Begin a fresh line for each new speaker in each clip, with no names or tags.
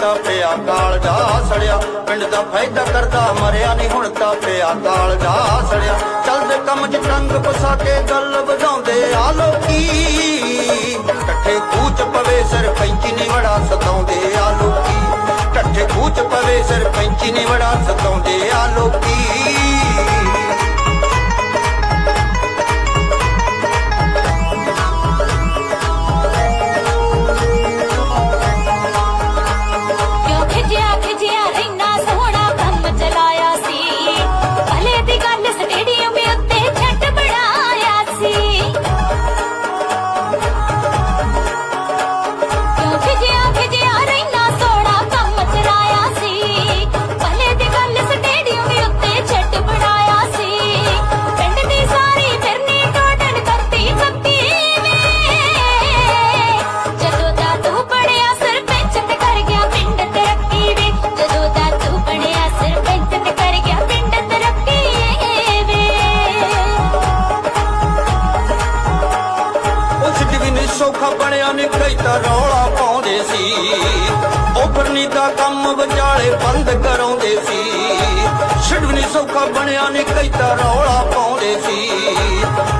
ਤਾਂ ਪਿਆ ਕਾਲ ਜਾ ਸੜਿਆ। ਪਿੰਡ ਦਾ ਫਾਇਦਾ ਕਰਦਾ, ਮਰਿਆ ਨਹੀਂ ਹੁਣ ਤਾਂ ਪਿਆ ਕਾਲ ਜਾ ਸੜਿਆ। ਚੱਲਦੇ ਕੰਮ 'ਚ ਟੰਗ ਪਸਾ ਕੇ ਗੱਲ ਵਧਾਉਂਦੇ ਆ ਲੋਕੀ। ਇਕੱਠੇ ਕੂਚ ਪਵੇ ਸਰਪੰਚੀ ਨਹੀਂ ਵੜਾ ਸਤਾਉਂਦੇ ਆ ਲੋਕੀ। ਇਕੱਠੇ ਕੂਚ ਪਵੇ ਸਰਪੰਚੀ ਨਹੀਂ ਵੜਾ ਸਤਾਉਂਦੇ ਆ ਲੋਕੀ। ਸੌਖਾ ਬਣਿਆ ਨਹੀਂ ਕਈ ਤਾਂ ਰੌਲਾ ਪਾਉਂਦੇ ਸੀ। ਉਹ ਫਰਨੀ ਦਾ ਕੰਮ ਵਿਚਾਲੇ ਬੰਦ ਕਰਾਉਂਦੇ ਸੀ। ਛਿੜਵ ਸੌਖਾ ਬਣਿਆ ਨਹੀਂ ਤਾਂ ਰੌਲਾ ਪਾਉਂਦੇ ਸੀ।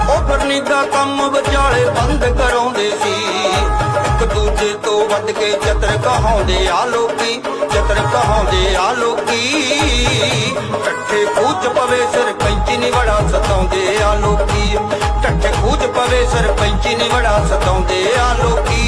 ਉਹ ਫਰਨੀ ਦਾ ਕੰਮ ਵਿਚਾਲੇ ਬੰਦ ਕਰਾਉਂਦੇ ਸੀ। ਇੱਕ ਦੂਜੇ ਤੋਂ ਵੱਧ ਕੇ ਚਤਰ ਕਹਾਉਂਦੇ ਆ ਲੋਕੀ ਚਤਰ ਕਹਾਉਂਦੇ ਆ ਲੋਕੀ। ਇਕੱਠੇ ਕੂਚ ਪਵੇ ਸਰਪੰਚੀ ਨਹੀਂ ਬੜਾ ਸਤਾਉਂਦੇ ਆ ਲੋਕੀ। ਕੂਚ ਪਵੇ ਸਰਪੰਚੀ ਨਹੀਂ ਬੜਾ ਸਤਾਉਂਦੇ ਆ ਲੋਕੀ।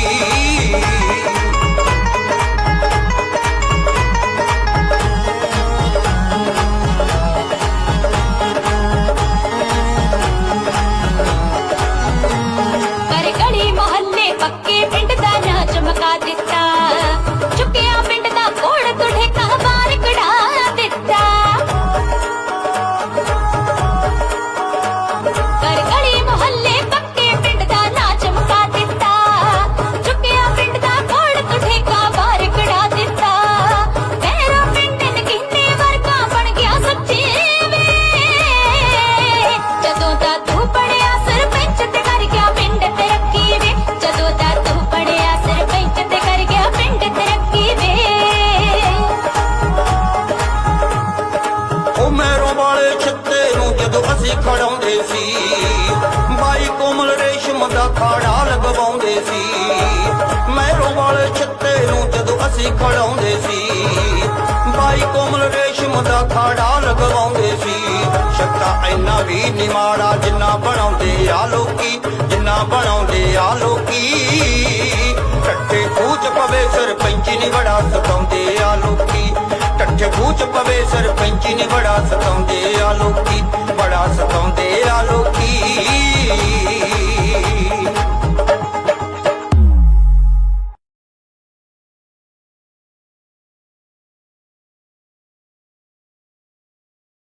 ਉਹ ਮੈਰੋਂ ਵਾਲੇ ਛੱਤੇ ਨੂੰ ਜਦੋਂ ਅਸੀਂ ਖੜਾਉਂਦੇ ਸੀ, ਬਾਈ ਕੋਮਲ ਰੇਸ਼ਮ ਦਾ ਖਾੜਾ ਲਗਵਾਉਂਦੇ ਸੀ। ਮੈਰੋਂ ਵਾਲੇ ਛੱਤੇ ਨੂੰ ਜਦੋਂ ਅਸੀਂ ਖੜਾਉਂਦੇ ਸੀ, ਬਾਈ ਕੋਮਲ ਰੇਸ਼ਮ ਦਾ ਖਾੜਾ ਲਗਵਾਉਂਦੇ ਸੀ। ਛੱਤਾ ਇੰਨਾ ਵੀ ਨੀ ਮਾੜਾ ਜਿੰਨਾ ਬਣਾਉਂਦੇ ਆ ਲੋਕੀ, ਜਿੰਨਾ ਬਣਾਉਂਦੇ ਆ ਲੋਕੀ। ਇਕੱਠੇ ਕੂਚ ਪਵੇ ਸਰਪੰਚ ਨਹੀਂ ਬੜਾ ਸਤਾਉਂਦੇ। ਟੱਠੇ ਪਵੇ ਸਰਪੰਚੀ ਨੇ ਬੜਾ ਸਤਾਉਂਦੇ ਆ ਲੋਕੀ ਬੜਾ ਸਤਾਉਂਦੇ ਆ ਲੋਕੀ।